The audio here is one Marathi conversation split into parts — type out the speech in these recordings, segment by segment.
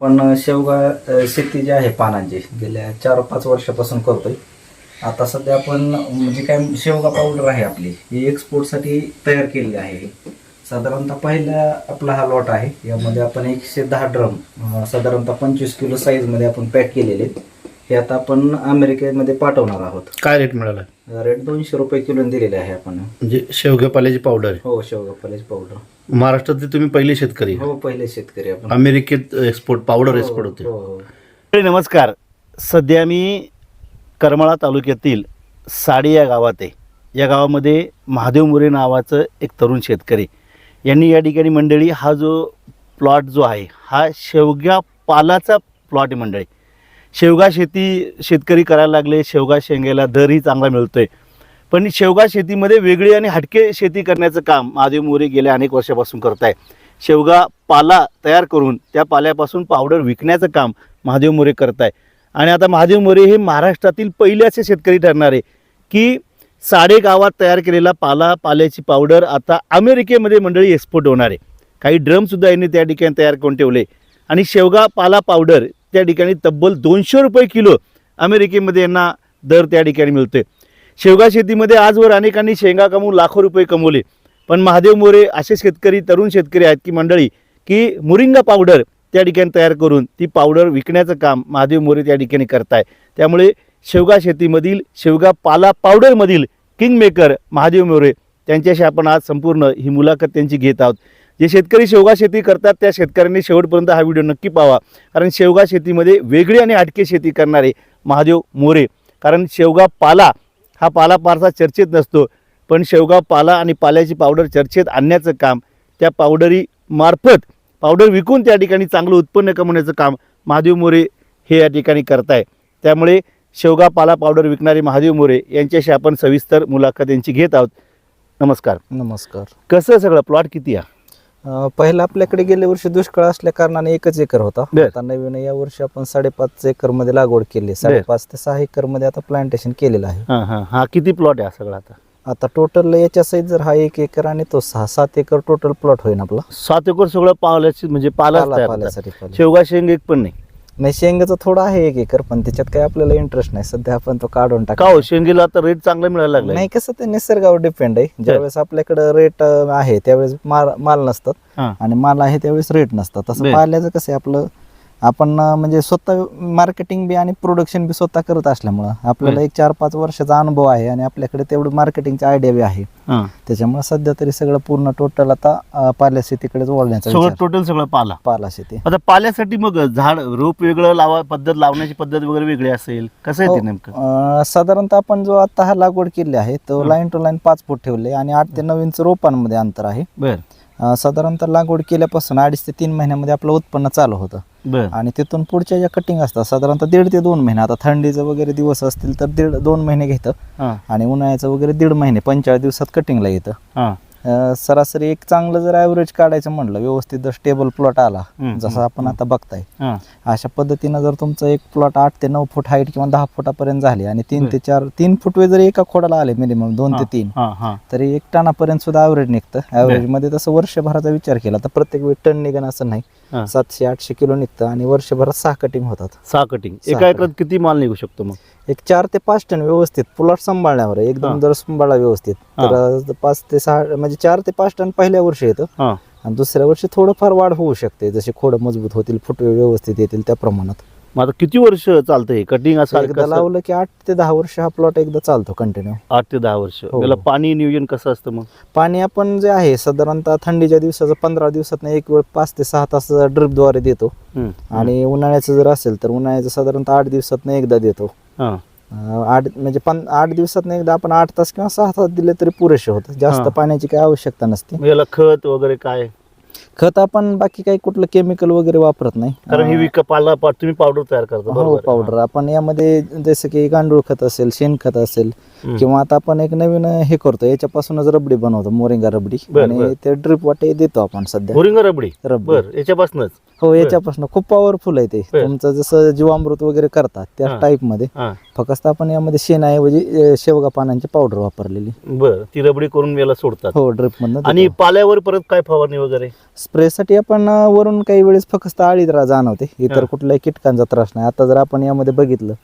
पण शेवगा शेती जी आहे पानांची गेल्या चार पाच वर्षापासून करतोय. आता सध्या आपण म्हणजे काय शेवगा पावडर आहे आपली. ही एक्सपोर्टसाठी तयार केलेली आहे साधारणतः पहिला आपला हा लॉट आहे. यामध्ये आपण एकशे दहा ड्रम साधारणतः पंचवीस किलो साईजमध्ये आपण पॅक केलेले आहेत. हे आता आपण अमेरिकेमध्ये पाठवणार आहोत. काय रेट मिळाला? रेट दोनशे रुपये किलो दिलेले आहे आपण. म्हणजे शेवग्या पाल्याची पावडर हो शेवगा पाल्याची पावडर महाराष्ट्रातले तुम्ही पहिले शेतकरी. हो पहिले शेतकरी आपण. अमेरिकेत एक्सपोर्ट पावडर एक्सपोर्ट होते. हो, हो. नमस्कार. सध्या मी करमाळा तालुक्यातील साडी या गावात आहे. या गावामध्ये महादेव मोरे नावाचं एक तरुण शेतकरी. यांनी या ठिकाणी मंडळी हा जो प्लॉट जो आहे हा शेवग्या पालाचा प्लॉट आहे मंडळी. शेवगा शेती शेतकरी करायला लागले शेवगा शेंगायला दरही चांगला मिळतोय. पण शेवगा शेतीमध्ये वेगळी आणि हटके शेती करण्याचं काम महादेव मोरे गेल्या अनेक वर्षापासून करत आहे शेवगा पाला तयार करून त्या पाल्यापासून पावडर विकण्याचं काम महादेव मोरे करत आहे आणि आता महादेव मोरे हे महाराष्ट्रातील पहिले असे शेतकरी ठरणार आहे की साडे गावात तयार केलेला पाला पाल्याची पावडर आता अमेरिकेमध्ये मंडळी एक्सपोर्ट होणार आहे. काही ड्रमसुद्धा यांनी त्या ठिकाणी तयार करून ठेवले. आणि शेवगा पाला पावडर त्या ठिकाणी तब्बल दोनशे रुपये किलो अमेरिकेमध्ये यांना दर त्या ठिकाणी मिळतो आहे शेवगा शेतीमध्ये आजवर अनेकांनी शेंगा कमवून लाखो रुपये कमवले. पण महादेव मोरे असे शेतकरी तरुण शेतकरी आहेत की मंडळी की मुरिंगा पावडर त्या ठिकाणी तयार करून ती पावडर विकण्याचं काम महादेव मोरे त्या ठिकाणी करताय. त्यामुळे शेवगा शेतीमधील शेवगा पाला पावडरमधील किंगमेकर महादेव मोरे त्यांच्याशी आपण आज संपूर्ण ही मुलाखत त्यांची घेत आहोत. जे शेतकरी शेवगा शेती करतात त्या शेतकऱ्यांनी शेवटपर्यंत हा व्हिडिओ नक्की पाहावा कारण शेवगा शेतीमध्ये वेगळी आणि हटके शेती करणारे महादेव मोरे. कारण शेवगा पाला हा पाला फारसा चर्चेत नसतो. पण शेवगा पाला आणि पाल्याची पावडर चर्चेत आणण्याचं काम त्या पावडरी मार्फत पावडर विकून त्या ठिकाणी चांगलं उत्पन्न कमवण्याचं काम महादेव मोरे हे या ठिकाणी करताय. त्यामुळे शेवगा पाला पावडर विकणारे महादेव मोरे यांच्याशी आपण सविस्तर मुलाखत यांची घेत आहोत. नमस्कार. नमस्कार. कसं सगळं? प्लॉट किती आहे? अं, पहिला आपल्याकडे गेल्या वर्षी दुष्काळ असल्या कारणाने एकच एकर होता. बर. आता नवीन या वर्षी आपण साडेपाच एकरमध्ये लागवड केली. साडेपाच ते सहा एकरमध्ये आता प्लांटेशन केलेलं आहे. हां हां हा. किती प्लॉट आहे हा सगळा आता? आता टोटल याच्या सहित जर हा एक एकर आणि तो सहा सात एकर टोटल प्लॉट होईल आपला. सात एकर सगळं पाल्याची म्हणजे पाला पाला- पाल्यासाठी पाला. शेवगा शेंग एक पण नाही. नाही शेंगाचं थोडं आहे एक एकर पण त्याच्यात काही आपल्याला इंटरेस्ट नाही. सध्या आपण तो काढून का टाका हो शेंगीला आता रेट चांगला मिळायला लागला नाही कसं ते निसर्गावर डिपेंड आहे. ज्यावेळेस आपल्याकडे रेट आहे त्यावेळेस माल माल नसतात. आणि माल आहे त्यावेळेस रेट नसतात. तसं पाहिल्याचं कसं आहे आपलं आपण म्हणजे स्वतः मार्केटिंग बी आणि प्रोडक्शन बी स्वतः करत असल्यामुळं आपल्याला. एक चार पाच वर्षाचा अनुभव आहे आणि आपल्याकडे तेवढं मार्केटिंगची आयडिया बी आहे. त्याच्यामुळे सध्या तरी सगळं पूर्ण टोटल आता पाल्या शेतीकडेच वळण्याचा सगळं टोटल सगळं पाला. पाला शेती. आता पाल्यासाठी मग झाड रोप वेगळं लावा पद्धत लावण्याची पद्धत वगैरे वेगळी असेल कसं आहे ते हो. नेमकं? साधारणतः आपण जो आता हा लागवड केली आहे तो. लाईन टू लाईन पाच फूट ठेवले आणि आठ ते नऊ इंच रोपांमध्ये अंतर आहे. बर. साधारणतः लागवड केल्यापासून अडीच ते तीन महिन्यामध्ये आपलं उत्पन्न चालू होतं. आणि तिथून पुढच्या ज्या कटिंग असतात साधारणतः दीड ते दोन महिने आता थंडीचं वगैरे दिवस असतील तर दीड दोन महिने घेतं. आणि उन्हाळ्याचं वगैरे दीड महिने पंचेचाळीस दिवसात कटिंगला येतं. सरासरी एक चांगलं जर ॲव्हरेज काढायचं म्हटलं व्यवस्थित जर स्टेबल प्लॉट आला जसं आपण आता बघताय अशा पद्धतीनं जर तुमचं एक प्लॉट आठ ते नऊ फूट हाईट किंवा दहा फुटापर्यंत झाले आणि तीन. ते चार तीन फूट वे जरी एका खोडाला आले मिनिमम दोन ते तीन तरी एक टनापर्यंत सुद्धा ॲव्हरेज निघतं. ॲव्हरेजमध्ये तसं वर्षभराचा विचार केला तर प्रत्येक वेळी टन निघणं असं नाही. हां. सातशे आठशे किलो निघतं आणि वर्षभरात सहा कटिंग होतात. सहा कटिंग एका एकरात किती माल निघू शकतो मग? एक चार ते पाच टन व्यवस्थित. प्लॉट सांभाळण्यावर आहे. एकदम हा. जर सांभाळला व्यवस्थित. तर पाच ते सहा म्हणजे चार ते पाच टन पहिल्या वर्षी येतं. हां. आणि दुसऱ्या वर्षी थोडंफार वाढ होऊ शकते. जसे खोडं मजबूत होतील फुटवे व्यवस्थित येतील त्या प्रमाणात. मग आता किती वर्ष चालतं हे? कटिंग असं एकदा कसं? लावलं की आठ ते दहा वर्ष हा प्लॉट एकदा चालतो कंटिन्यू आठ ते दहा वर्ष. हो. त्याला पाणी नियोजन कसं असतं मग? पाणी आपण जे आहे साधारणतः थंडीच्या दिवसाचं पंधरा दिवसात एक वेळ पाच ते सहा तास ड्रिपद्वारे देतो. हम्म, आणि उन्हाळ्याचं जर असेल तर उन्हाळ्याचं साधारणतः आठ दिवसात एकदा देतो. हां. अं, आठ म्हणजे पन आठ दिवसात एकदा आपण आठ तास किंवा सहा तास दिले तरी पुरेसे होतं जास्त हा. पाण्याची काही आवश्यकता नसते. मग याला खत वगैरे काय? खत आपण बाकी काही कुठलं केमिकल वगैरे वापरत नाही. कारण ही विक पाला पा- तुम्ही पावडर तयार करता हो बरोबर आहे. पावडर आपण यामध्ये जसं की गांडूळ खत असेल शेणखत असेल हम्म. किंवा आता आपण एक नवीन हे करतो याच्यापासूनच रबडी बनवतो मोरिंगा रबडी. बर, आणि. ते ड्रिप वाटे देतो आपण सध्या. मोरिंगा रबडी? रबडी. बर याच्यापासूनच? हो याच्यापासून. खूप पॉवरफुल आहे ते. बर. तुमचं जसं जीवामृत वगैरे करतात त्या हा. टाईपमध्ये. हां. फक्त आपण यामध्ये शेणाऐवजी अं, शेवगा पानांची पावडर वापरलेली. बर ती रबडी करून याला सोडतात. हो ड्रिप मधनं आणि देतो. पाल्यावर परत काय फवारणी वगैरे? स्प्रेसाठी आपण वरून काही वेळेस फक्त आळी रा- जाणवते. इतर. कुठल्याही कीटकांचा त्रास नाही. आता जर आपण यामध्ये बघितलं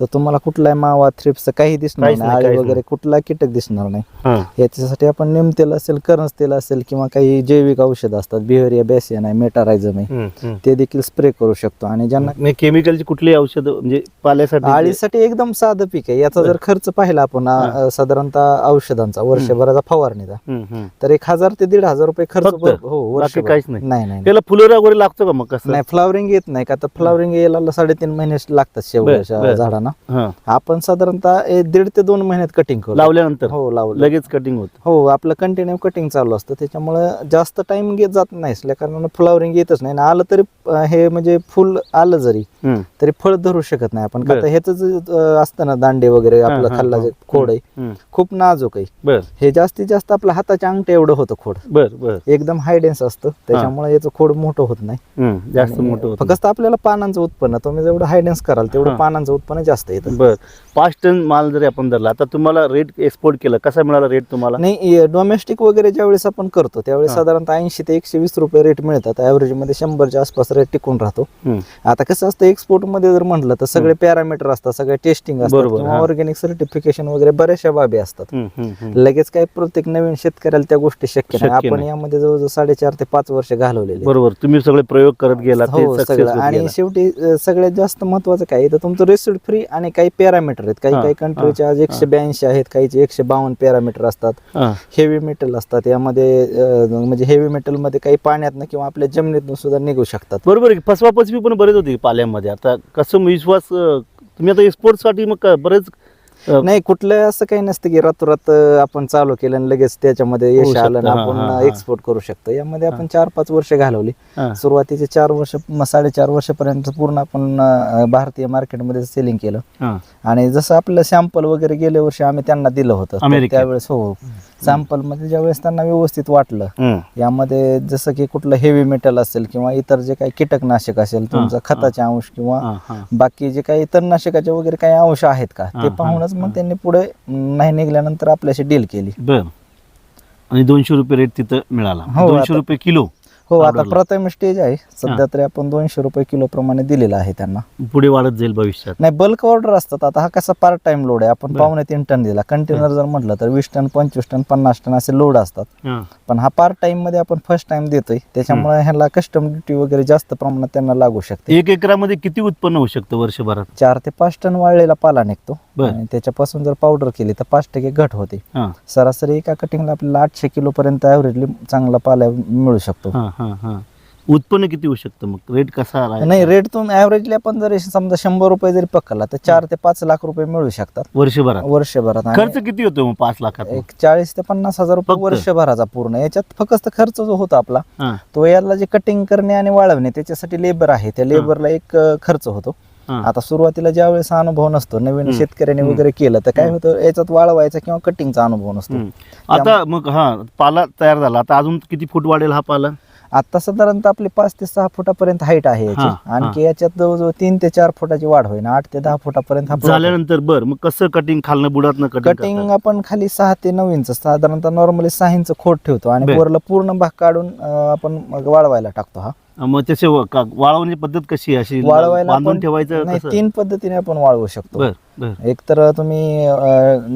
तर तुम्हाला कुठलाही मावा थ्रिप्स काही दिसणार नाही. आळी वगैरे कुठला कीटक दिसणार नाही. हा. याच्यासाठी आपण निमतेल असेल करंज तेल असेल किंवा काही जैविक औषध असतात बिहेरिया बेसियन आहे मेटारायझम आहे. ते देखील स्प्रे करू शकतो. आणि ज्यांना केमिकलची कुठली औषध म्हणजे पाल्यासाठी आळीसाठी एकदम साधं पीक आहे. याचा जर खर्च पाहिला आपण साधारणतः औषधांचा वर्षभराचा फवारणीचा. तर एक हजार ते दीड हजार रुपये खर्च हो बाकी काहीच नाही? नाही नाही त्याला फुलोरा वगैरे लागतो का मग कसं? नाही फ्लावरिंग येत नाही का? तर फ्लावरिंग यायला साडेतीन महिने लागतात बर. झाडांना. हा. आपण साधारणतः दीड ते दोन महिन्यात कटिंग करू. लावल्यानंतर? हो लावलं. लगेच कटिंग होत. हो आपलं कंटिन्यू कटिंग चालू असतं. त्याच्यामुळे जास्त टाइम घेत जात नाही. असल्या कारण फ्लावरिंग येतच नाही. आलं तरी हे म्हणजे फुल आलं जरी तरी फळ धरू शकत नाही आपण. ह्याचं अं, असतं ना दांडे वगैरे आपलं खाल्ला. जे खोड आहे. खूप नाजूक आहे. हे जास्तीत जास्त आपल्या हाताच्या अंगठ्या एवढं होतं खोड. बर बर. एकदम हाय डेन्स असतं. त्याच्यामुळे याचं खोड मोठं होत नाही जास्त मोठं होत फक्त आपल्याला पानांचं उत्पन्न तुम्ही जेवढं हाय डेन्स कराल तेवढं. पानांचं उत्पन्न जास्त येतं बर पाच टन माल जरी आपण धरला आता तुम्हाला रेट एक्सपोर्ट केला कसा मिळाला रेट तुम्हाला नाही डोमेस्टिक वगैरे ज्यावेळेस आपण करतो त्यावेळेस. साधारणतः ऐंशी ते एकशे वीस रुपये रेट मिळतात ऍव्हरेजमध्ये शंभरच्या आसपास रेट टिकून राहतो. आता कसं असतं एक्सपोर्टमध्ये जर म्हटलं तर सगळे पॅरामीटर असतात सगळे टेस्टिंग असतात. ऑर्गॅनिक सर्टिफिकेशन वगैरे बऱ्याचशा बाबी असतात. लगेच काय प्रत्येक नवीन शेतकऱ्याला त्या गोष्टी शक्य नाही आपण. यामध्ये जवळजवळ साडेचार ते पाच वर्ष घालवलेले. बरोबर. तुम्ही सगळे प्रयोग करत गेला हो सगळं. आणि. शेवटी अं, सगळ्यात जास्त महत्वाचं काय आहे? तर तुमचं रेसिड फ्री आणि काही पॅरामीटर आहेत. काही हा, काही कंट्रीचे आज एकशे ब्याऐंशी आहेत काहीचे एकशे बावन्न पॅरामीटर असतात. हा. हेवी मेटल असतात. यामध्ये अं, म्हणजे हेवी मेटलमध्ये काही पाण्यातनं किंवा आपल्या जमिनीतून सुद्धा निघू शकतात. बरोबर आहे फसवा फसवी पण बरेच होती पाल्यामध्ये. आता कसं विश्वास अं, तुम्ही आता एक्सपोर्टसाठी मग काय बरेच नाही कुठलं असं काही नसतं की रातोरात आपण चालू केलं आणि लगेच त्याच्यामध्ये यश आलं आपण. एक्सपोर्ट करू शकतो यामध्ये आपण चार पाच वर्ष घालवली. सुरुवातीचे चार वर्ष साडेचार वर्षपर्यंत पूर्ण आपण भारतीय मार्केटमध्ये सेलिंग केलं. आणि जसं आपलं सॅम्पल वगैरे गेल्या वर्षी आम्ही त्यांना दिलं होतं? त्यावेळेस हो सॅम्पलमध्ये ज्यावेळेस त्यांना व्यवस्थित वाटलं. यामध्ये जसं की कुठलं हेवी मेटल असेल किंवा इतर जे काही कीटकनाशक असेल तुमचं खताचे अंश किंवा. बाकी जे काही तणनाशकाचे वगैरे काही अंश आहेत का ते पाहूनच मग. त्यांनी पुढे नाही निघाल्यानंतर आपल्याशी डील केली आणि दोनशे रुपये रेट तिथं मिळाला हो, दोनशे रुपये किलो हो आता. प्रथम स्टेज आहे. सध्या तरी आपण दोनशे रुपये किलो प्रमाणे दिलेला आहे त्यांना. पुढे वाढत जाईल भविष्यात. नाही बल्क ऑर्डर असतात. आता हा कसा पार्ट टाइम लोड आहे? आपण बरं. पावणे तीन टन दिला. कंटेनर जर म्हटलं तर वीस टन पंचवीस टन पन्नास टन असे लोड असतात. हा. पण हा पार्ट टाइममध्ये आपण फर्स्ट टाइम देतोय. त्याच्यामुळे ह्याला कस्टम ड्युटी वगैरे जास्त प्रमाणात त्यांना लागू शकते. एक एकरामध्ये किती उत्पन्न होऊ शकतं वर्षभरात? चार ते पाच टन वाळलेला पाला निघतो. आणि त्याच्यापासून जर पावडर केली तर पाच टक्के घट होते. हा. सरासरी एका कटिंगला आपल्याला आठशे किलो पर्यंत ऍव्हरेजली चांगला पाला मिळू शकतो. हा हा हा. उत्पन्न किती होऊ शकतं मग? रेट कसा? नाही रेट तुम्ही ऍव्हरेजली आपण जर समजा शंभर रुपये जरी पकडला तर चार ते पाच लाख रुपये मिळू शकतात. वर्षभरात? वर्षभरात. खर्च किती होतो मग पाच लाखात एक चाळीस ते पन्नास हजार रुपये? वर्षभराचा पूर्ण. याच्यात फक्त खर्च जो होतो आपला तो याला जे कटिंग करणे आणि वाळवणे त्याच्यासाठी लेबर आहे. त्या लेबरला एक खर्च होतो. आता सुरुवातीला ज्या वेळेस अनुभव नसतो नवीन. शेतकऱ्यांनी. वगैरे केलं तर काय होतं याच्यात वाळवायचा किंवा कटिंगचा अनुभव नसतो. आता मग हा पाला तयार झाला आता अजून किती फूट वाढेल हा पाला आता साधारणतः आपली पाच ते सहा फुटापर्यंत हाईट आहे याची. आणखी याच्यात जवळजवळ तीन ते चार फुटाची वाढ होईल आठ ते दहा फुटापर्यंत. झाल्यानंतर बर मग कसं कटिंग खालनं बुडातनं कटिंग कटिंग आपण खाली सहा ते नऊ इंच साधारणतः नॉर्मली सहा इंच खोड ठेवतो आणि. वरला पूर्ण भाग काढून आपण मग वाळवायला टाकतो हा मग त्याचे व- का- वाळवण्याची पद्धत कशी आहे? अशी वाळवायला बांधून आपण- ठेवायचं नाही कसं? तीन पद्धतीने आपण वाळवू शकतो बर बर एक तर तुम्ही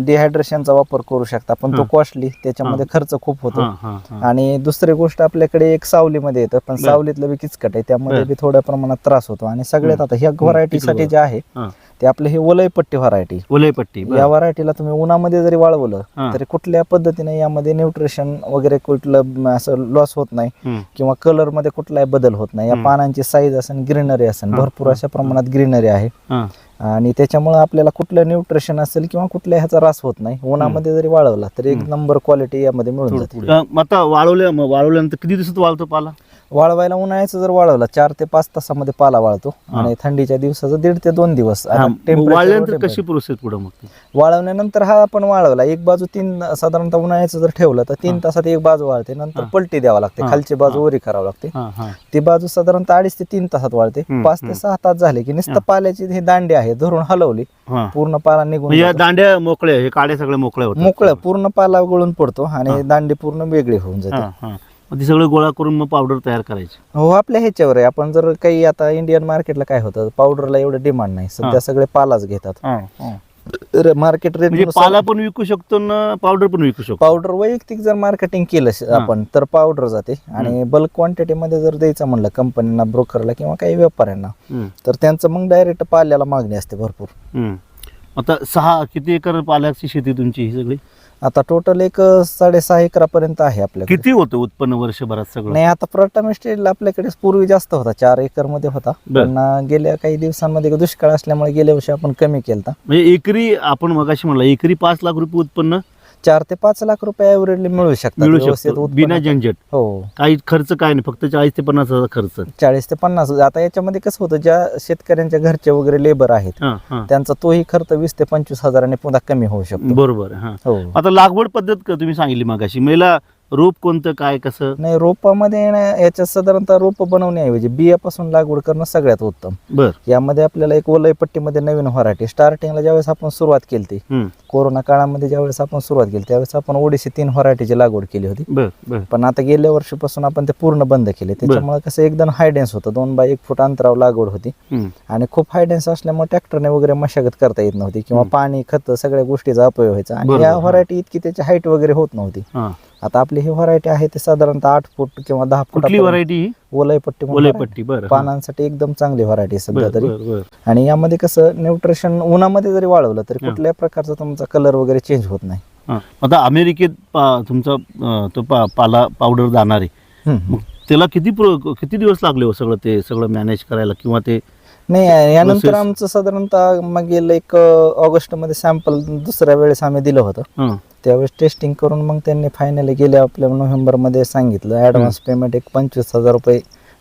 डिहायड्रेशनचा वापर करू शकता पण तो हा. कॉस्टली त्याच्यामध्ये खर्च खूप होतो हा हा हा आणि दुसरी गोष्ट आपल्याकडे एक सावलीमध्ये येतं पण बर. सावलीतलं बी किचकट आहे त्यामध्ये बर. बी थोड्या प्रमाणात त्रास होतो आणि सगळ्यात आता ह्या व्हरायटीसाठी जे आहे हा. ते आपले हे वलय पट्टी व्हरायटी वलयपट्टी बर. या व्हरायटीला तुम्ही उन्हामध्ये जरी वाळवलं हा. तरी कुठल्या पद्धतीने यामध्ये न्यूट्रिशन वगैरे कुठलं म, असं लॉस होत नाही हम्म. किंवा कलरमध्ये कुठलाही बदल होत नाही या हम्म. पानांची साईज असेल ग्रीनरी असेल हा, भरपूर हा, अशा प्रमाणात ग्रीनरी आहे हा. आणि त्याच्यामुळे आपल्याला कुठलं न्यूट्रिशन असेल किंवा कुठल्या ह्याचा रास होत नाही उन्हामध्ये जरी वाळवला तरी एक हम्म. नंबर क्वालिटी यामध्ये मिळून जाते अं, मग आता वाळवल्या मग वाळवल्यानंतर किती दिवसात वाळतो पाला वाळवायला उन्हाळ्याचं जर वाळवला चार ते पाच तासामध्ये पाला वाळतो. आणि थंडीच्या दिवसाचं दीड ते दोन दिवस हा, वाळल्यानंतर. कशी प्रोसेस पुढे मग? वाळवल्यानंतर हा आपण वाळवला एक बाजू तीन साधारणतः उन्हाळ्याचं जर ठेवलं तर तीन. तासात एक बाजू वाळते नंतर. पलटी द्यावा लागते. खालची बाजू. वरी करावं लागते ती बाजू साधारणतः अडीच ते तीन तासात वाळते पाच ते. सहा तास झाले की नुसतं. पाल्याची ही दांडी आहे धरून हलवली पूर्ण पाला निघून जातो. दांड्या मोकळ्या हे काड्या सगळ्या मोकळ्या होतात मोकळं पूर्ण पाला गळून पडतो आणि. दांडी पूर्ण वेगळी होऊन जाते. मग ती सगळं गोळा करून मग पावडर तयार करायची. हो आपल्या ह्याच्यावर आहे. आपण जर काही आता इंडियन मार्केटला काय होतं पावडरला एवढं डिमांड नाही. सध्या सगळे पालाच घेतात. मार्केट रेट म्हणजे पाला पण विकू शकतो ना पावडर पण विकू शकतो. पावडर वैयक्तिक जर मार्केटिंग केलं. आपण तर पावडर जाते. आणि बल्क क्वांटिटी मध्ये जर द्यायचं म्हणलं कंपनीना ब्रोकरला किंवा काही व्यापाऱ्यांना तर त्यांचं मग डायरेक्ट पाल्याला मागणी असते भरपूर. आता सहा किती एकर पाल्याची शेती तुमची ही सगळी? आता टोटल एक साडेसहा एकरापर्यंत आहे आपल्याकडे. किती होतं उत्पन्न वर्षभरात सगळं? नाही आता प्रथम स्टेजला आपल्याकडे पूर्वी जास्त होता चार एकरमध्ये होता. बर. पण अं, गेल्या काही दिवसांमध्ये दुष्काळ असल्यामुळे गेल्या वर्षी आपण कमी केलता. म्हणजे एकरी आपण मगाशी म्हणला एकरी पाच लाख रुपये उत्पन्न चार ते पाच लाख रुपये मिळू शकतात. मिळू व्यवस्थित शकतो. उत्पन्न. बिना झंझट. हो. काही खर्च काय नाही फक्त चाळीस ते पन्नास हजार खर्च. चाळीस ते पन्नास आता याच्यामध्ये कसं होतं ज्या शेतकऱ्यांच्या घरचे वगैरे लेबर आहेत हा हा. त्यांचा तोही खर्च वीस ते पंचवीस हजाराने पुन्हा कमी होऊ शकतो. बरोबर हा. हो. आता लागवड पद्धत का तुम्ही सांगितली मगाशी. महिला रोप कोणतं काय कसं? नाही रोपामध्ये ना याच्यात साधारणतः रोप बनवण्याऐवजी बियापासून लागवड करणं सगळ्यात उत्तम. बर. यामध्ये आपल्याला एक वलयपट्टीमध्ये नवीन व्हरायटी स्टार्टिंगला ज्यावेळेस आपण सुरुवात केली ती हम्म, कोरोना काळामध्ये ज्यावेळेस आपण सुरुवात केली त्यावेळेस आपण ओडिसी तीन व्हरायटीची लागवड केली होती. बर बर. पण आता गेल्या वर्षीपासून आपण ते पूर्ण बंद केले. त्याच्यामुळे कसं एकदम हायडेन्स होतं. दोन बाय एक फूट अंतरावर लागवड होती. हम्म, आणि खूप हायडेन्स असल्यामुळे ट्रॅक्टरने वगैरे मशागत करता येत नव्हती किंवा. पाणी खत सगळ्या गोष्टीचा अपयोग व्हायचा. आणि बरोबर, या हा. व्हरायटी इतकी त्याची हाईट वगैरे होत नव्हती. हा. आता आपली ही व्हरायटी आहे ते साधारणतः आठ फूट किंवा दहा कुठली फूट व्हरायटी ओलयपट्टी म्हणून ओलेपट्टी बर हा. पानांसाठी एकदम चांगली व्हरायटी सध्या बर तरी. बर बर. आणि यामध्ये कसं न्यूट्रिशन उन्हामध्ये जरी वाळवलं तरी. कुठल्याही प्रकारचा तुमचा कलर वगैरे चेंज होत नाही. हा. आता अमेरिकेत पा- तुमचा अं, तो पा- पाला पावडर जाणार. आहे हम्म. मग त्याला किती प्रो- किती दिवस लागले हो सगळं ते सगळं मॅनेज करायला किंवा ते नाही यानंतर आमचं साधारणतः मागील एक ऑगस्टमध्ये सॅम्पल दुसऱ्या वेळेस आम्ही दिलं होतं. हा. त्यावेळेस टेस्टिंग करून मग त्यांनी फायनली गेल्या आपल्या नोव्हेंबरमध्ये सांगितलं. ॲडव्हान्स पेमेंट एक पंचवीस हजार रुपये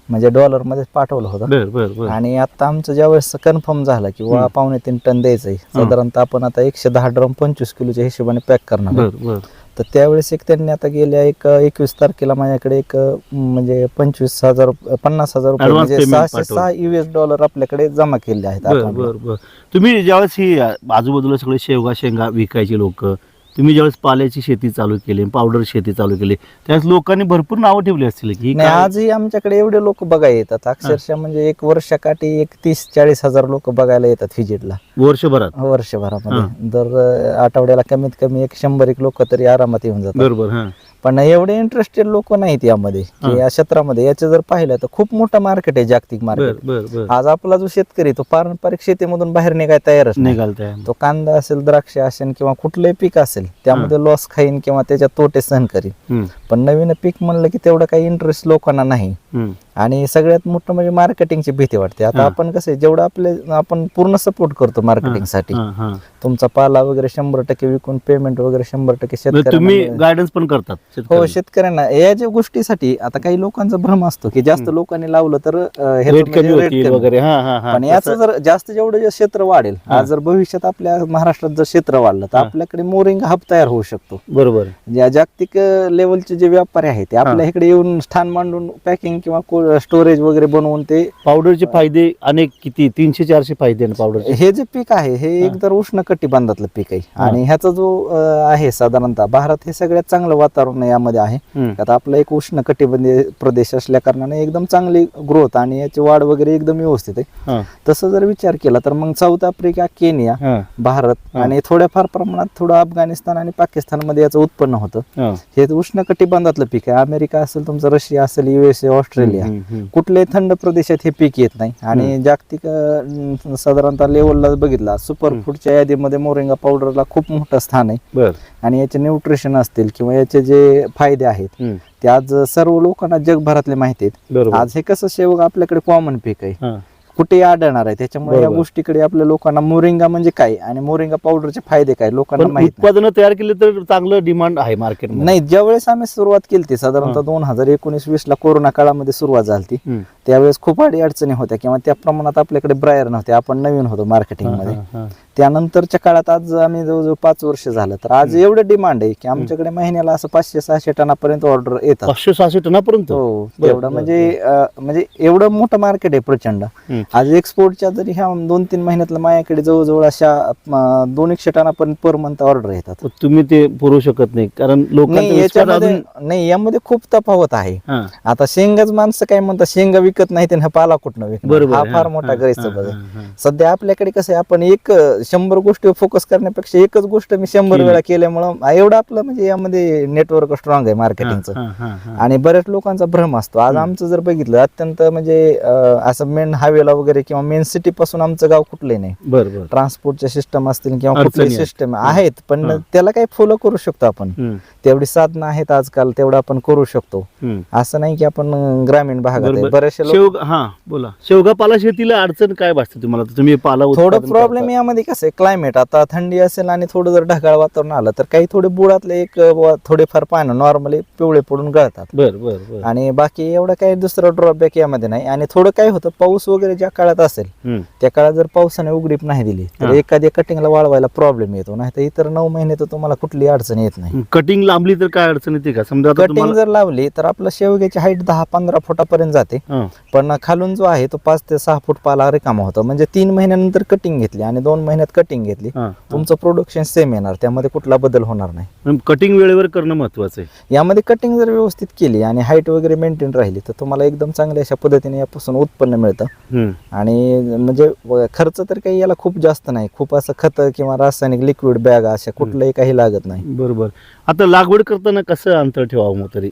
म्हणजे डॉलरमध्ये पाठवलं होतं. आणि आता आमचं ज्यावेळेस कन्फर्म झालं की वा. पावणे तीन टन द्यायचं आहे साधारणतः आपण आता एकशे दहा ड्रम पंचवीस किलोच्या हिशोबाने पॅक करणार तर त्यावेळेस एक त्यांनी आता गेल्या एक एकवीस तारखेला माझ्याकडे एक म्हणजे पंचवीस हजार पन्नास हजार रुपये म्हणजे सहाशे. सहा युएस डॉलर आपल्याकडे जमा केले आहेत तुम्ही ज्यावेळेस ही आजूबाजूला सगळे शेवगा शेंगा विकायचे लोक तुम्ही ज्यावेळेस पाल्याची शेती चालू केली पावडर शेती चालू केली त्यावेळेस लोकांनी भरपूर नावं ठेवली असतील की ही नाही आजही आमच्याकडे एवढे लोक बघायला येतात. अक्षरशः म्हणजे एक वर्षाकाठी एक तीस चाळीस हजार लोक बघायला येतात व्हिजिटला वर्षभरात? वर्षभरामध्ये. दर आठवड्याला कमीत कमी एक शंभर एक लोक तरी आरामात येऊन जातात. बरोबर पण एवढे इंटरेस्टेड लोक नाहीत यामध्ये की. या क्षेत्रामध्ये. याचं जर पाहिलं तर खूप मोठं मार्केट आहे जागतिक मार्केट आज आपला जो शेतकरी तो पारंपरिक शेतीमधून बाहेर निघाय तयारच नाही. निघालताय तो कांदा असेल द्राक्ष असेल किंवा कुठलंही पीक असेल त्यामध्ये लॉस खाईन किंवा त्याच्यात तोटे सहन करीन. पण नवीन पीक म्हणलं की तेवढं काही इंटरेस्ट लोकांना नाही. आणि सगळ्यात मोठं म्हणजे मार्केटिंगची भीती वाटते आता. आपण कसं आहे, जेवढं आपले आपण पूर्ण सपोर्ट करतो मार्केटिंगसाठी हा, हा. तुमचा पाला वगैरे शंभर टक्के विकून पेमेंट वगैरे शंभर टक्के म्हणजे तुम्ही शेतकऱ्यांना गायडन्स पण करतात हो शेतकऱ्यांना. या ज्या गोष्टीसाठी आता काही लोकांचा भ्रम असतो की जास्त लोकांनी लावलं तर. वगैरे हा पण याचं जर जास्त जेवढं जे क्षेत्र वाढेल. आज जर भविष्यात आपल्या महाराष्ट्रात जर क्षेत्र वाढलं तर. आपल्याकडे मोरिंग हब तयार होऊ शकतो बरोबर या जागतिक लेवलचे जे व्यापारी आहेत ते आपल्या इकडे येऊन स्थान मांडून पॅकिंग किंवा स्टोरेज वगैरे बनवून ते पावडरचे फायदे अनेक किती तीनशे चारशे फायदे आहे पावडरचे हे जे पीक आहे हे. एक तर उष्ण कटिबंधातलं पीक आहे. आणि ह्याचा जो आहे साधारणतः भारत हे सगळ्यात चांगलं वातावरण यामध्ये आहे. आता आपला एक उष्ण कटिबंधीय प्रदेश असल्या कारणाने एकदम चांगली ग्रोथ आणि याची वाढ वगैरे एकदम व्यवस्थित आहे तसं जर विचार केला तर मग साऊथ आफ्रिका केनिया भारत. आणि थोड्याफार प्रमाणात थोडं अफगाणिस्तान आणि पाकिस्तानमध्ये याचं उत्पन्न होतं हा. हे उष्ण कटिबंधातलं पीक आहे अमेरिका असेल तुमचं रशिया असेल युएसए ऑस्ट्रेलिया हम्म. कुठल्याही थंड प्रदेशात हे पीक येत नाही आणि जागतिक अं, साधारणतः लेवलला बघितला सुपर हम्म. फूडच्या यादीमध्ये मोरिंगा पावडरला खूप मोठं स्थान आहे बर आणि याचे न्यूट्रिशन असतील किंवा याचे जे फायदे आहेत हम्म. ते आज सर्व लोकांना जगभरातले माहिती आहेत बरोबर आज हे कसं शेवग आपल्याकडे कॉमन पीक आहे हा. कुठेही आढळणार आहे त्याच्यामुळे या बरोबर. गोष्टीकडे आपल्या लोकांना मोरिंगा म्हणजे काय आणि मोरिंगा पावडरचे फायदे काय लोकांना पण माहीत नाही. उत्पादनं तयार केले तर चांगलं डिमांड आहे मार्केटमध्ये नाही ज्यावेळेस आम्ही सुरुवात केली ती साधारणतः. दोन हजार एकोणीस वीस ला कोरोना काळामध्ये सुरुवात झाली हम्म. त्यावेळेस खूप अडी अडचणी होत्या किंवा त्या प्रमाणात आपल्याकडे ब्रायर नव्हते आपण नवीन होतो मार्केटिंग हा, मध्ये हा, हा. त्यानंतरच्या काळात आज आम्ही जवळजवळ पाच वर्ष झालं. तर आज एवढं डिमांड आहे की आमच्याकडे महिन्याला असं पाचशे सहाशे टनापर्यंत ऑर्डर येतात. पाचशे सहाशे टनापर्यंत? हो बरं, बरं, म्हणजे अं, म्हणजे एवढं मोठं मार्केट आहे प्रचंड. हम्म. आज एक्सपोर्टच्या जरी ह्या दोन तीन महिन्यातल्या माझ्याकडे जवळजवळ अशा अं, दोन एकशे टनापर्यंत पर मंथ ऑर्डर येतात. तुम्ही ते पुरवू शकत नाही कारण लोकांचा नाही विश्वास याच्यामध्ये अजून नाही यामध्ये खूप तफावत आहे. हा. आता शेंगाच माणसं काय म्हणतात शेंगा विकत नाही त्यांना पाला कुठनं विकणार? बरोबर हा आहे. फार हा, मोठा हा, गैरसमज हा, आहे. हा, हा. सध्या आपल्याकडे कसं आहे आपण एक अं, शंभर गोष्टीवर फोकस करण्यापेक्षा एकच गोष्ट मी शंभर. वेळा केल्यामुळं एवढं आपलं म्हणजे यामध्ये नेटवर्क स्ट्रॉंग आहे मार्केटिंगचं. आणि बऱ्याच लोकांचा भ्रम असतो आज. आमचं जर बघितलं अत्यंत म्हणजे असं मेन हायवेला वगैरे किंवा मेन सिटी पासून आमचं गाव कुठलंही नाही बर बर ट्रान्सपोर्टच्या सिस्टम असतील किंवा कुठलेही. सिस्टम आहेत पण. त्याला काही फॉलो करू शकतो आपण तेवढी साधनं आहेत आजकाल तेवढं आपण करू शकतो. असं नाही की आपण ग्रामीण भागात. बरोबर. बरेचसे हा बोला शेवगा पाला शेतीला अडचण काय भासते तुम्हाला तुम्ही पाला थोडं प्रॉब्लेम. यामध्ये कसं आहे क्लायमेट आता थंडी असेल आणि थोडं जर ढगाळ वातावरण आलं तर काही थोडे बुडातले एक थोडेफार पानं नॉर्मली पिवळे पडून गळतात. बर बर आणि बाकी एवढं काही दुसरं ड्रॉबॅक यामध्ये नाही. आणि थोडं काय होतं पाऊस वगैरे ज्या काळात असेल. त्या काळात जर पावसाने उघडीप नाही दिली तर. एखाद्या कटिंगला वाळवायला प्रॉब्लेम येतो. नाही तर इतर नऊ महिने तर तुम्हाला कुठली अडचण येत नाही. कटिंग लांबली तर काय अडचण येते का? समजा आता कटिंग जर लावली तर आपलं शेवग्याची हाईट दहा पंधरा फुटापर्यंत जाते. पण खालून जो आहे तो पाच ते सहा फूट पाला रिकामा होतो. म्हणजे तीन महिन्यानंतर कटिंग घेतली आणि दोन महिन्यात कटिंग घेतली. हा. तुमचं प्रोडक्शन सेम येणार. त्यामध्ये कुठला बदल होणार नाही. कटिंग वेळेवर करणं महत्वाचं आहे. यामध्ये कटिंग जर व्यवस्थित केली आणि हाईट वगैरे मेंटेन राहिली तर तुम्हाला एकदम चांगल्या अशा पद्धतीने यापासून उत्पन्न मिळतं. हम्म. आणि म्हणजे व- खर्च तर काही याला खूप जास्त नाही. खूप असं खत किंवा रासायनिक लिक्विड बॅग अशा कुठलंही काही लागत नाही. बरोबर. आता लागवड करताना कसं अंतर ठेवावं मग तरी?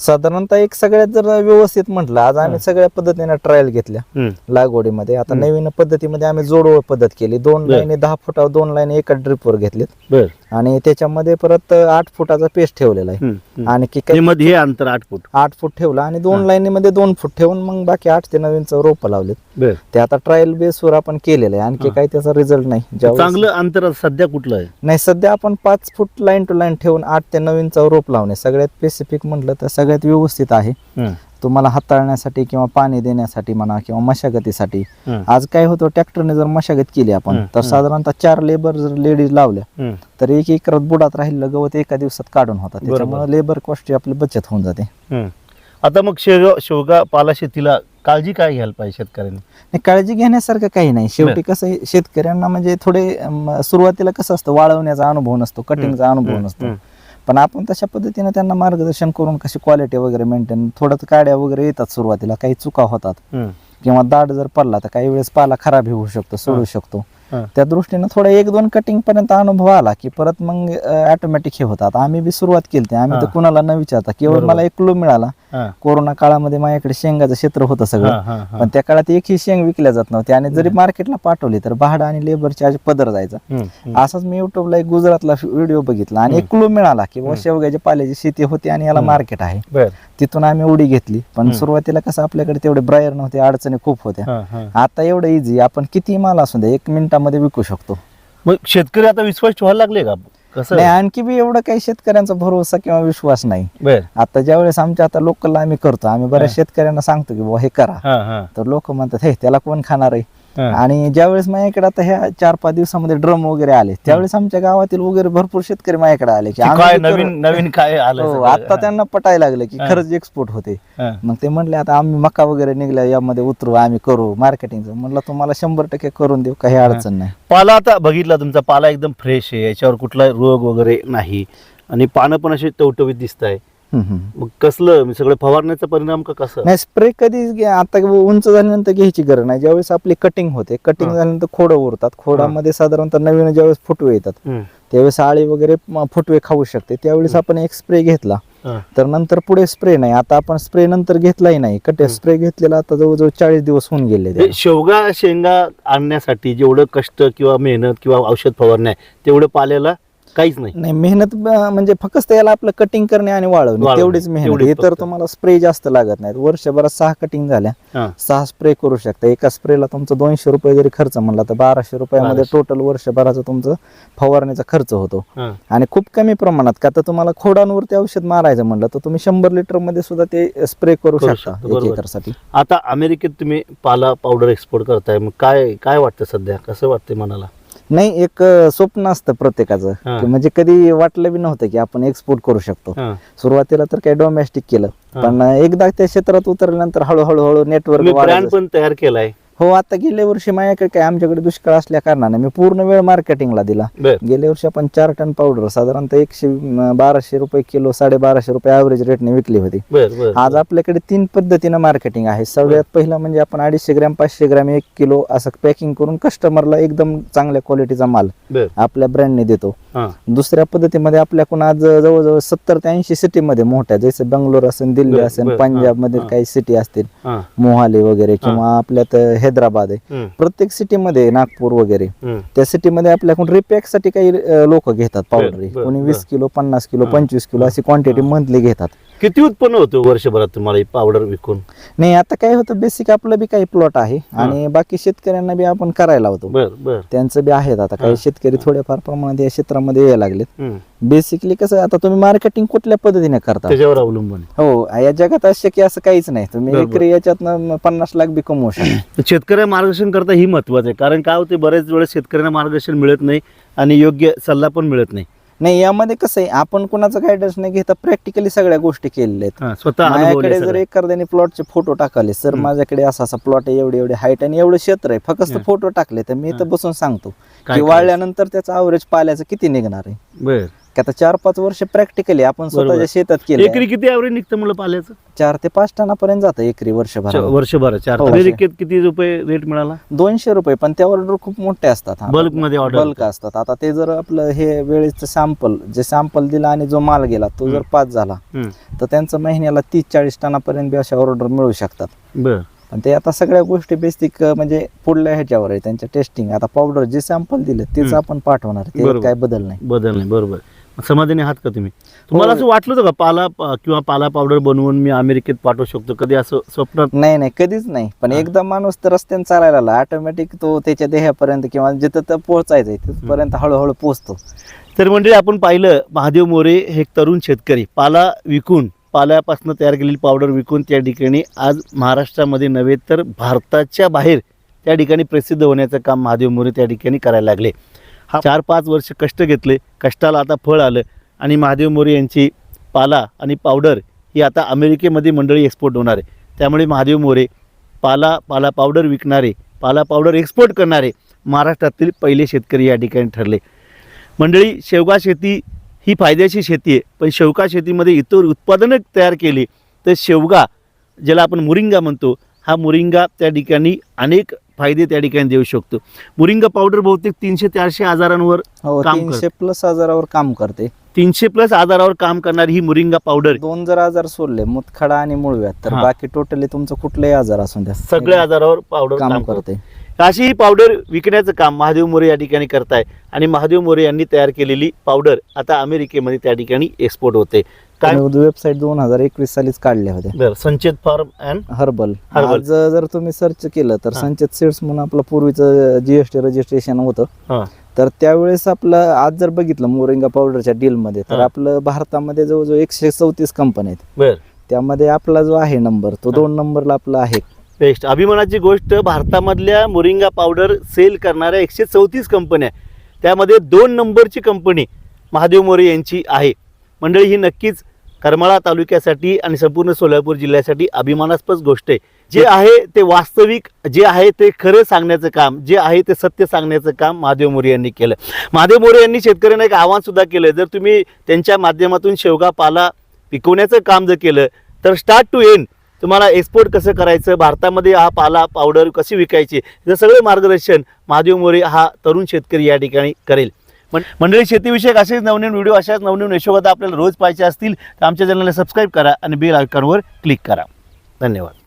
साधारणतः एक सगळ्यात जर व्यवस्थित म्हटलं आज आम्ही. सगळ्या पद्धतीने ट्रायल घेतल्या. लागवडीमध्ये आता. नवीन पद्धतीमध्ये आम्ही जोडवळ पद्धत केली दोन. लाईनी दहा फुटावर दोन लाईनी एका ड्रिपवर घेतलेत आणि त्याच्यामध्ये परत आठ फुटाचा पेस्ट ठेवलेला आहे. हे काही मध्ये अंतर आठ फूट. आठ फूट ठेवला आणि दोन. लाईनीमध्ये दोन फूट ठेवून मग बाकी आठ ते नवीनच रोप लावलेत. ते आता ट्रायल बेसवर आपण केलेलं आहे. आणखी. काही त्याचा रिझल्ट नाही. चांगलं अंतर सध्या कुठलं आहे? नाही सध्या आपण पाच फूट लाईन टू लाईन ठेवून आठ ते नवीनचा रोप लावणे. सगळ्यात स्पेसिफिक म्हटलं तर सगळ्यात व्यवस्थित आहे. तुम्हाला हाताळण्यासाठी किंवा पाणी देण्यासाठी म्हणा किंवा मशागतीसाठी. आज काय होतं ट्रॅक्टरने जर मशागत केली आपण तर. साधारणतः चार लेबर जर लेडीज लावल्या. तर एक एकरात बुडात राहिलेलं गवत एका दिवसात काढून होतात त्याच्यामुळे लेबर कॉस्टची आपली बचत होऊन जाते. आता मग शेवगा शेवगा पाला शेतीला काळजी काय घ्यायला पाहिजे शेतकऱ्यांनी काळजी घेण्यासारखं काही नाही शेवटी कसं शेतकऱ्यांना म्हणजे थोडे सुरुवातीला कसं असतं वाळवण्याचा अनुभव नसतो कटिंगचा अनुभव. नसतो. पण आपण तशा पद्धतीने त्यांना मार्गदर्शन करून कशी क्वालिटी वगैरे मेंटेन थोडं काड्या वगैरे येतात सुरुवातीला काही चुका होतात. किंवा दाट जर पडला तर काही वेळेस पाला खराब होऊ शकतो सोडू. शकतो. त्या दृष्टीनं थोडा एक दोन कटिंग पर्यंत अनुभव आला की परत मग ऑटोमॅटिक हे होतात आम्ही बी सुरुवात केली आम्ही तर. कुणाला न विचारता केवळ. मला एक क्लू मिळाला. कोरोना काळामध्ये माझ्याकडे शेंगाचं क्षेत्र होतं सगळं. पण त्या काळात एकही शेंग विकल्या जात नव्हती आणि जरी. मार्केटला पाठवली तर भाडं आणि लेबरची आज पदर जायचा. असाच मी युट्यूबला एक गुजरातला व्हिडिओ बघितला आणि एक. क्लू मिळाला की. शेवग्याच्या पाल्याची शेती होती आणि याला. मार्केट आहे तिथून आम्ही उडी घेतली पण. सुरुवातीला कसं आपल्याकडे तेवढे ब्रायर नव्हते अडचणी खूप होत्या. आता एवढं इझी आपण किती माल असू द्या एक मिनिटामध्ये विकू शकतो. मग शेतकरी आता विश्वास ठेवायला लागले का? कसं? नाही आणखी बी एवढं काही शेतकऱ्यांचा भरोसा किंवा विश्वास नाही. बर. आता ज्यावेळेस आमच्या आता लोकलला आम्ही करतो आम्ही बऱ्याच. शेतकऱ्यांना सांगतो की बुवा हे करा. हा हा. तर लोक म्हणतात हे त्याला कोण खाणार आहे. आणि ज्यावेळेस माझ्याकडे आता ह्या चार पाच दिवसामध्ये ड्रम वगैरे आले त्यावेळेस आमच्या गावातील वगैरे भरपूर शेतकरी माझ्याकडे आले की काय. नवीन नवीन काय आलं हो? आता त्यांना पटायला लागलं की. खरंच एक्सपोर्ट होते. मग ते म्हणले आता आम्ही मका वगैरे निघल्या यामध्ये उतरू आम्ही करू मार्केटिंगचं म्हणलं तुम्हाला शंभर टक्के करून देऊ काही अडचण नाही पाला आता बघितला तुमचा पाला एकदम फ्रेश आहे याच्यावर कुठला रोग वगैरे नाही आणि पानं पण असे टवटवीत दिसत आहे. मग कसलं? म्हणजे सगळं फवारण्याचा परिणाम का कसं? नाही स्प्रे कधी आता उंच झाल्यानंतर घ्यायची गरज नाही. ज्यावेळेस आपली कटिंग होते कटिंग. झाल्यानंतर खोडं उरतात. खोडामध्ये साधारणतः नवीन ज्यावेळेस फुटवे येतात. त्यावेळेस आळी वगैरे म- फुटवे खाऊ शकते. त्यावेळेस आपण एक स्प्रे घेतला. तर नंतर पुढे स्प्रे नाही. आता आपण स्प्रे नंतर घेतलाही नाही. कटे. स्प्रे घेतलेला आता जवळजवळ चाळीस दिवस होऊन गेले त्याला. शेवगा शेंगा आणण्यासाठी जेवढं कष्ट किंवा मेहनत किंवा औषध फवारणी आहे तेवढं पाल्याला काहीच नाही नाही मेहनत ब- म्हणजे फक्त याला आपलं कटिंग करणे आणि वाळवणे वाळवणे. तेवढीच मेहनत हे तर फक्त. तुम्हाला स्प्रे जास्त लागत नाहीत वर्षभरात सहा कटिंग झाल्या हा. सहा स्प्रे करू शकता एका स्प्रेला तुमचं दोनशे रुपये जरी खर्च म्हणला तर बाराशे रुपयामध्ये बाराशे. टोटल वर्षभराचा तुमचं फवारणीचा खर्च होतो हा. आणि खूप कमी प्रमाणात का तर तुम्हाला खोडांवरती औषध मारायचं म्हणलं तर तुम्ही शंभर लिटरमध्ये सुद्धा ते स्प्रे करू करू शकता शकतो, एक बरोबर. एकरसाठी आता अमेरिकेत तुम्ही पाला पावडर एक्सपोर्ट करताय मग काय काय वाटतं सध्या कसं वाटतंय मनाला नाही एक स्वप्न असतं प्रत्येकाचं. की म्हणजे कधी वाटलं बी नव्हतं की आपण एक्सपोर्ट करू शकतो. सुरुवातीला तर काही डोमेस्टिक केलं. पण एकदा त्या क्षेत्रात उतरल्यानंतर हळूहळू हळू नेटवर्क पण तयार केलाय हो आता गेल्या वर्षी माझ्याकडे काय आमच्याकडे दुष्काळ असल्या कारणाने मी पूर्ण वेळ मार्केटिंगला दिला. गेल्या वर्षी आपण चार टन पावडर साधारणतः एकशे बाराशे रुपये किलो साडेबाराशे रुपये ॲव्हरेज रेटने विकली होती. आज आपल्याकडे तीन पद्धतीनं मार्केटिंग आहे. सगळ्यात पहिलं म्हणजे आपण अडीचशे ग्रॅम पाचशे ग्रॅम एक किलो असं पॅकिंग करून कस्टमरला एकदम चांगल्या क्वालिटीचा माल आपल्या ब्रँडने देतो. दुसऱ्या पद्धतीमध्ये आपल्याकडून आज जवळजवळ सत्तर ते ऐंशी सिटीमध्ये मोठ्या जसं बंगलोर असेल दिल्ली असेल बर, पंजाबमध्ये हा, काही सिटी असतील. मोहाली वगैरे किंवा आपल्यात हैदराबाद आहे. प्रत्येक सिटीमध्ये नागपूर वगैरे. त्या सिटीमध्ये आपल्याकडून रिपॅकसाठी काही लोक घेतात पावडर. कोणी. वीस किलो पन्नास किलो पंचवीस किलो अशी क्वांटिटी. मंथली घेतात. किती उत्पन्न होतं वर्षभरात तुम्हाला पावडर विकून? नाही आता काय होतं बेसिक आपलं बी काही प्लॉट आहे आणि बाकी शेतकऱ्यांना बी आपण करायला होतो. त्यांचं बी आहेत आता. काही हा. शेतकरी थोड्याफार प्रमाणात या क्षेत्रामध्ये यायला लागलेत. बेसिकली कसं आता तुम्ही मार्केटिंग कुठल्या पद्धतीने करता त्याच्यावर अवलंबून हो या जगात अशक्य असं काहीच नाही तुम्ही बरोबर. एकरी याच्यातनं पन्नास लाख बी कमवू शकता शेतकऱ्या मार्गदर्शन करता ही महत्वाचं आहे कारण काय होते बरेच वेळेस शेतकऱ्यांना मार्गदर्शन मिळत नाही आणि योग्य सल्ला पण मिळत नाही नाही यामध्ये कसं आहे आपण कोणाचं गायडन्स नाही घेता प्रॅक्टिकली सगळ्या गोष्टी केलेल्या आहेत हा, स्वतः माझ्याकडे जर सगळं. एखाद्याने प्लॉटचे फोटो टाकले सर हम्म. माझ्याकडे असा असा प्लॉट आहे एवढे एवढे हाईट आणि एवढं क्षेत्र आहे फक्त. फोटो टाकले तर मी तर. बसून सांगतो काय की करायचं? वाळल्यानंतर त्याचा अवरेज पाल्याचं किती निघणार आहे बर की आता चार पाच वर्ष प्रॅक्टिकली आपण. स्वतःच्या शेतात एकरी केलं किती ॲव्हरेज निघतं मला पाल्याचं? चार ते पाच टनापर्यंत जातं एकरी वर्षभर वर्षभर चार हो, किती रुपये रेट मिळाला? दोनशे रुपये पण त्या ऑर्डर खूप मोठे असतात. Bulk मध्ये बल्क असतात. आता ते जर आपलं हे वेळेचं सॅम्पल जे सॅम्पल दिला आणि जो माल गेला तो जर. पाच झाला. तर त्यांचं महिन्याला तीस चाळीस टनापर्यंत बी अशा ऑर्डर मिळू शकतात. बर. पण ते आता सगळ्या गोष्टी बेसिक म्हणजे पुढल्या ह्याच्यावर आहे त्यांच्या टेस्टिंग आता पावडर जे सॅम्पल दिले तेच हम्म. आपण पाठवणार. ते बरोबर. काय बदल नाही. बदल नाही बरोबर. समाधानी आहात का तुम्ही? तुम्हाला हो. असं वाटलं होतं का पाला प- किंवा पाला पावडर बनवून मी अमेरिकेत पाठवू शकतो? कधी असं स्वप्नात? नाही नाही कधीच नाही. पण. एकदा माणूस तर रस्त्याने चालायला लागला. ऑटोमॅटिक तो त्याच्या देहापर्यंत किंवा जिथं तर पोहोचायचंय तिथपर्यंत हळूहळू पोहोचतो. तर म्हणजे आपण पाहिलं महादेव मोरे हे एक तरुण शेतकरी. पाला विकून पाल्यापासून तयार केलेली पावडर विकून त्या ठिकाणी आज महाराष्ट्रामध्ये नव्हे तर भारताच्या बाहेर त्या ठिकाणी प्रसिद्ध होण्याचं काम महादेव मोरे त्या ठिकाणी करायला लागले. हा चार पाच वर्ष कष्ट घेतले. कष्टाला आता फळ आलं. आणि महादेव मोरे यांची पाला आणि पावडर ही आता अमेरिकेमध्ये मंडळी एक्सपोर्ट होणार आहे. त्यामुळे महादेव मोरे पाला पाला पावडर विकणारे पाला पावडर एक्सपोर्ट करणारे महाराष्ट्रातील पहिले शेतकरी या ठिकाणी ठरले. मंडळी शेवगा शेती ही फायद्याची शेती आहे. पण शेवगा शेतीमध्ये इतर उत्पादनं तयार केली तर शेवगा ज्याला आपण मुरिंगा म्हणतो हा मुरिंगा त्या ठिकाणी अनेक फायदे त्या ठिकाणी देऊ शकतो. मुरिंगा पावडर बहुतेक तीनशे चारशे आजारांवर हो काम तीनशे प्लस हजारावर काम करते. तीनशे प्लस आजारावर काम करणारी ही मुरिंगा पावडर दोन जर आजार सोडले मुतखडा आणि मुळव्यात तर हा. बाकी टोटली तुमचं कुठलेही आजार असू द्या. सगळ्या आजारावर पावडर काम करते. करते अशी ही पावडर विकण्याचं काम महादेव मोरे या ठिकाणी करताय. आणि महादेव मोरे यांनी तयार केलेली पावडर आता अमेरिकेमध्ये त्या ठिकाणी एक्सपोर्ट होते. काय वेबसाईट दोन हजार एकवीस सालीच काढल्या होत्या. Sanchet farm and herbal. आज जर तुम्ही सर्च केलं तर. संचित सीड्स म्हणून आपलं पूर्वीचं जीएसटी रजिस्ट्रेशन होतं. तर त्यावेळेस आपलं आज जर बघितलं मोरिंगा पावडरच्या डीलमध्ये तर हा. आपलं भारतामध्ये जवळजवळ एकशे चौतीस कंपन्या आहेत. त्यामध्ये आपला जो आहे नंबर तो. दोन नंबरला आपला आहे. बेस्ट. अभिमानाची गोष्ट भारतामधल्या मोरिंगा पावडर सेल करणाऱ्या एकशे चौतीस कंपन्या त्यामध्ये दोन नंबरची कंपनी महादेव मोरे यांची आहे. मंडळी ही नक्कीच करमाळा तालुक्यासाठी आणि संपूर्ण सोलापूर जिल्ह्यासाठी अभिमानास्पद गोष्ट आहे. जे आहे ते वास्तविक जे आहे ते खरं सांगण्याचं काम जे आहे ते सत्य सांगण्याचं काम महादेव मोरे यांनी केलं. महादेव मोरे यांनी शेतकऱ्यांना एक आव्हान सुद्धा केलं जर तुम्ही त्यांच्या माध्यमातून शेवगा पाला पिकवण्याचं काम जर केलं तर स्टार्ट टू एंड तुम्हाला एक्सपोर्ट कसं करायचं भारतामध्ये हा पाला पावडर कशी विकायची हे सगळं मार्गदर्शन महादेव मोरे हा तरुण शेतकरी या ठिकाणी करेल. पण मंडळी शेतीविषयक असेच नवनवीन व्हिडिओ अशाच नवनवीन यशोगाथा आपल्याला रोज पाहायचे असतील तर आमच्या चॅनलला सबस्क्राईब करा आणि बेल आयकॉनवर क्लिक करा. धन्यवाद.